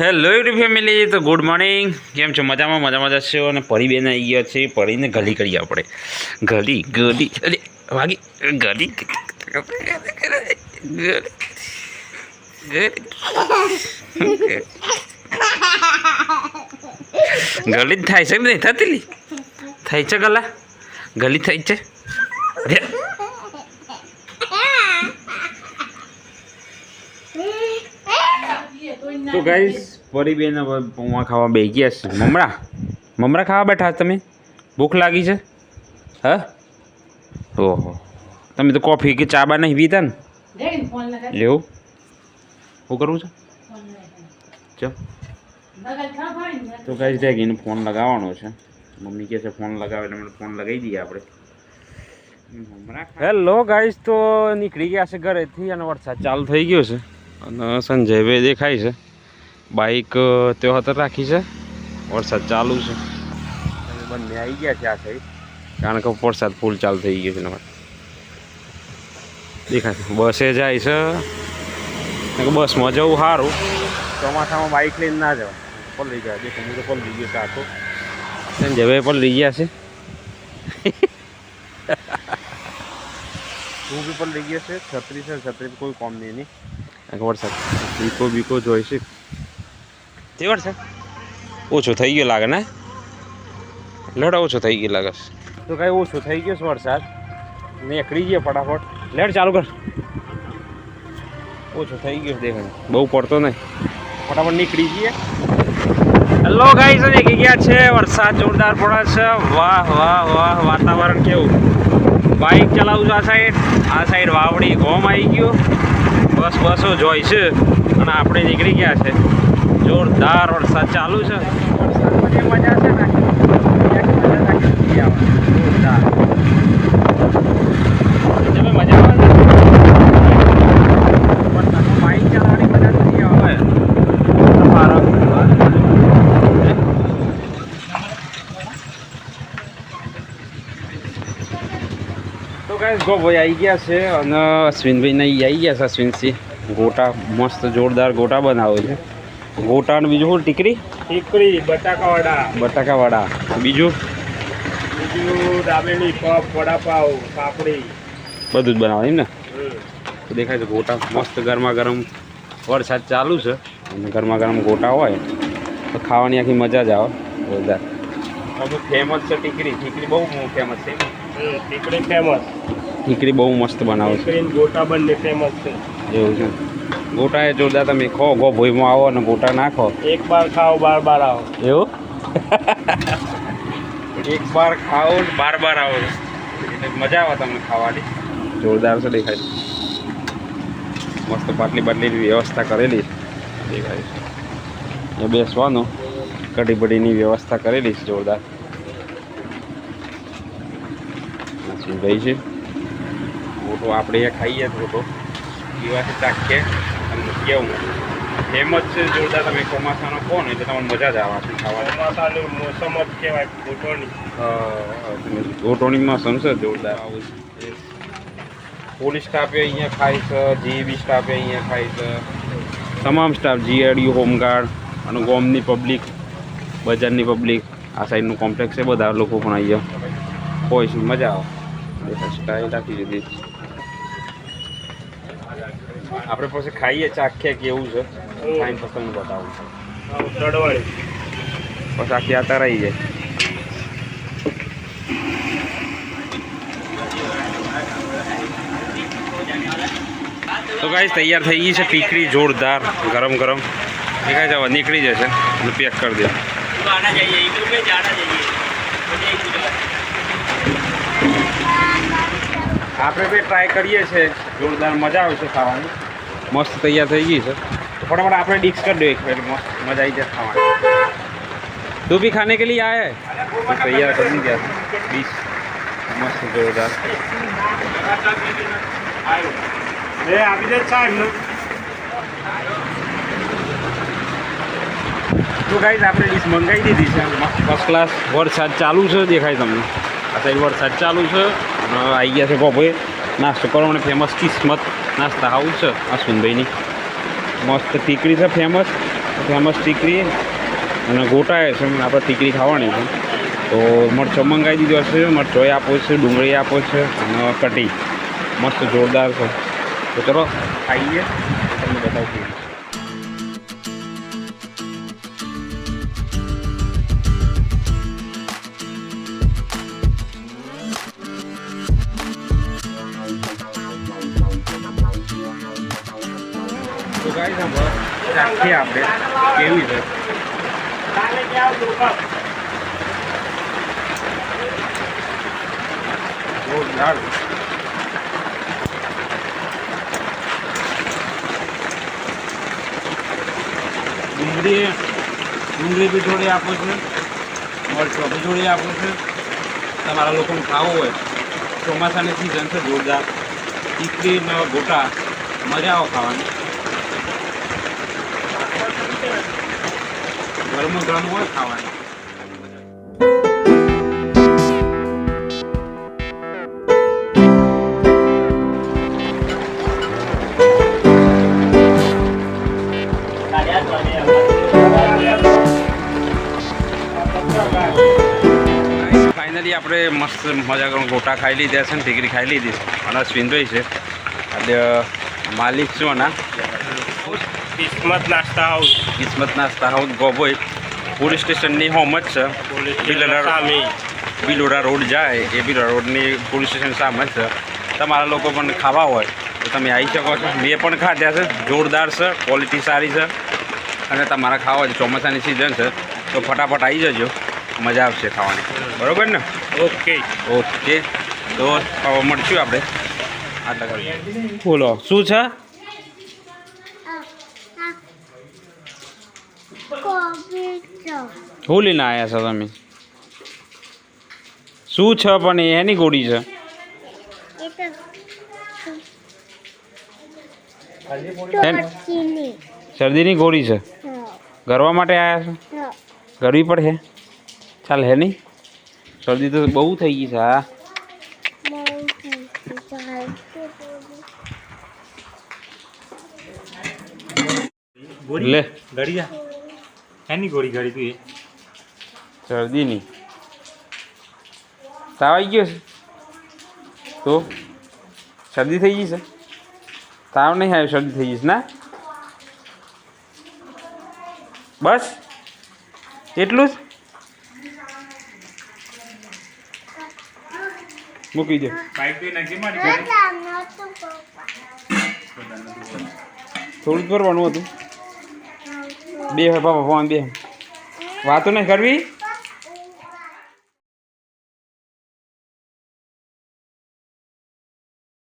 Hello YouTube family તો good morning કેમ છો? મજામાં? મજા મજા છે અને પરીબેન આવી ગયા છે. પરીને ગલી કરીએ આપણે. ગલી ગલી. અરે, વાગી. ગલી. ગલી. થાય છે નહીં? થતી થાય છે ગલા? ગલી થાય છે? તો ગાઈસ પરીબેન બેન પૌવા ખાવા બે ગયા છે. મમરા? મમરા ખાવા બેઠા તમે? ભૂખ લાગી છે? હા? ઓહો. તમે તો કોફી કે ચા બા નહીં પીતા ને? લેવું? શું કરવું છે? ચલ તો ગાઈસ ડેગીને ફોન લગાવવાનો છે. મમ્મી કહે છે ફોન લગાવે એટલે મને ફોન લગાવી દઈએ આપણે. હેલો ગાઈસ તો નીકળી ગયા છે ઘરેથી અને વરસાદ ચાલુ થઈ ગયો છે. અને સંજયભાઈ દેખાય છે. બાઈક તેઓ હતર રાખી છે. વરસાદ ચાલુ છે. બંને આવી ગયા છે આ સાઈડ કારણ કે વરસાદ ફૂલ ચાલુ થઈ ગયો છે ને દેખાય છે. બસે જાય છે. બસમાં જવું સારું. ચોમાસામાં બાઇક લઈને ના જવા પલળી જાય. દેખો હું તો પલળી ગયો છે આખો સંજયભાઈ પલળી ગયા છે. હું બી પલળી ગયો છે. છત્રીસ છે છત્રી કોઈ કોમ નહીં એની. વરસાદ. બીકો બીકો જોઈ છે? ઓછો થઈ ગયો લાગે ને? લડ ઓછો થઈ ગયો લાગે તો કાંઈ ઓછો થઈ ગયો છે વરસાદ. નીકળી ગયો ફટાફટ. લેડ ચાલુ કર. ઓછો થઈ ગયો દેખ બહુ પડતો નહીં. ફટાફટ નીકળી જઈએ. હેલો ગાઈઝ નીકળી ગયા છે. વરસાદ જોરદાર પડે છે. વાહ વાહ વાહ વાતાવરણ કેવું? બાઇક ચલાવું છું આ સાઈડ આ સાઈડ વાવડી ગોમ આવી ગયું. બસ બસો જોઈ છે. અને આપણે નીકળી ગયા છે. જોરદાર વરસાદ ચાલુ છે. મજા છે જોરદાર ગોભાઈ આવી ગયા છે અને અશ્વિનભાઈ નહીં આવી ગયા છે, અશ્વિનસિંહ. ગોટા, મસ્ત જોરદાર ગોટા બનાવે છે. ગોટા અને બીજું શું ટીકરી ટીકડી બટાકાવાડા. બીજું? બીજું દાબેલી પફ વડાપાવ પાપડી. બધું જ બનાવે એમ ને? દેખાય છે ગોટા મસ્ત ગરમા ગરમ વરસાદ ચાલુ છે. અને ગરમા ગરમ ગોટા હોય તો ખાવાની આખી મજા જ આવે જોરદાર. બધું ફેમસ છે ટીકરી ટીકરી બહુ ફેમસ છે ટીકડી ફેમસ ટીકરી બહુ મસ્ત બનાવે છે. ગોટા બંને ફેમસ છે. એવું છે. ગોટા એ જોરદાર તમે ખો ગો ભોઈમાં આવો અને ગોટા નાખો. એક બાર ખાઓ બાર બાર આવો. એવું? એક બાર ખાઓ ને બાર બાર આવો. એટલે મજા આવે તમને ખાવાની. જોરદાર છે દેખાય. મસ્ત પાટલી પાટલીની વ્યવસ્થા કરેલી. દેખાય એ બેસવાનું. કઢી બઢીની વ્યવસ્થા કરેલી છે જોરદાર. ભાઈ છે મોટો આપણે ખાઈએ ખાઈએ પીવાથી ચાખીએ તમને કેવું ફેમસ છે જોરદાર તમે ચોમાસાનો કહો ને એટલે તમને મજા જ આવે છે ખાવાની. ચોમાસાની મોસમ જ કહેવાય ગોટોની મોસમ છે જોરદાર. પોલીસ સ્ટાફે અહીંયા ખાય છે જીએબી સ્ટાફે અહીંયા ખાય છે. તમામ સ્ટાફ જીઆરડીયુ હોમગાર્ડ અને ગોમની પબ્લિક બજારની પબ્લિક આ સાઈડનું કોમ્પ્લેક્સ છે બધા લોકો પણ અહીંયા હોય છે મજા આવે. સ્ટાઇલ રાખી દીધી આપણે પછી ખાઈએ ચાખીએ કેવું છે? ખાઈને પછી તમને બતાવું. છે પછી આખી આતા રહી જાય. તો ગાઈસ તૈયાર થઈ ગઈ છે ટીકડી જોરદાર ગરમ ગરમ. નીકળી જવા નીકળી જશે. પેક કરી દે. આપણે બી ટ્રાય કરીએ છીએ. જોરદાર મજા આવે છે ખાવાની. મસ્ત તૈયાર થઈ ગઈ છે. ફટાફટ આપણે ડિક્સ કરી દઈએ એક મસ્ત મજા આવી જાય ખાવાની. તું બી ખાને કે લી આયા હે? તૈયાર કરી ગયા ડિશ મસ્ત જોરદાર. એ આવી જાય ચા એમનું. આપણે ડીશ મંગાવી દીધી છે. ફર્સ્ટ ક્લાસ વરસાદ ચાલુ છે દેખાય તમને. આ સાઈડ વરસાદ ચાલુ છે. આવી ગયા છે પપ્પોએ નાસ્તો કરવાનો ફેમસ કિસ્મત નાસ્તા હાઉસ છે અશ્વિનભાઈની મસ્ત ટીકડી છે ફેમસ ફેમસ ટીકડી. અને ગોટાએ છે આપણે ટીકડી ખાવાની છે. તો મરચો મંગાવી દીધો હશે મરચોય આપો છે, ડુંગળી આપો છે, અને કટી મસ્ત જોરદાર છે. તો ચલો, ખાઈએ. તમને બતાવું ગાઈસ સાંભળો ચાખીએ આપણે. કેવી છે? જોરદાર. ડુંગળી ડુંગળી બી જોડે આપો છે. મરચો બી જોડે આપો છે. તમારા લોકોને ખાવું હોય. ચોમાસાની સિઝન છે જોરદાર. ટીકડી ગોટા, મજા આવો ખાવાની. ગરમ ગરમ હોય ખાવાની ફાઇનલી આપણે મસ્ત મજા કરું ગોટા ખાઈ લીધા છે ને ટીકરી ખાઈ લીધી છે. અને સ્વિંદોઈ છે. એટલે માલિક છું ના કિસ્મત નાસ્તા હાઉસ. કિસ્મત નાસ્તા હાઉસ ગોબોઈ પોલીસ સ્ટેશનની હોમ જ છે. સામે. બિલોડા રોડ જાય એ બિલોડા રોડની પોલીસ સ્ટેશન સામે જ છે. તમારા લોકો પણ ખાવા હોય તો તમે આવી શકો છો. મેં પણ ખાધ્યા છે જોરદાર છે ક્વોલિટી સારી છે. અને તમારા ખાવા છે ચોમાસાની સિઝન છે તો ફટાફટ આવી જજો. મજા આવશે ખાવાની. બરાબર ને? ઓકે ઓકે તો મળશું આપણે. આટલા બોલો. શું છે? શું લઈને આવ્યા છો તમે? શું છે પણ એની ગોળી છે? શરદીની. ગોળી છે? ગરવા માટે આવ્યા છો? ગરવી પડે ચાલ હે નહીં? શરદી તો બહુ થઈ ગઈ છે હા. લે. ઘડી જા એની ગોળી ઘડી તું એ. શરદીની. તાવ આવી ગયો છે? તો? શરદી થઈ ગઈ છે? તાવ નહીં આવ્યો શરદી થઈ ગઈ છે ના? બસ? એટલું જ? મૂકી દો. થોડું જ ભરવાનું હતું. બે હોય બાપા ફોન બે. વાતો નહીં કરવી?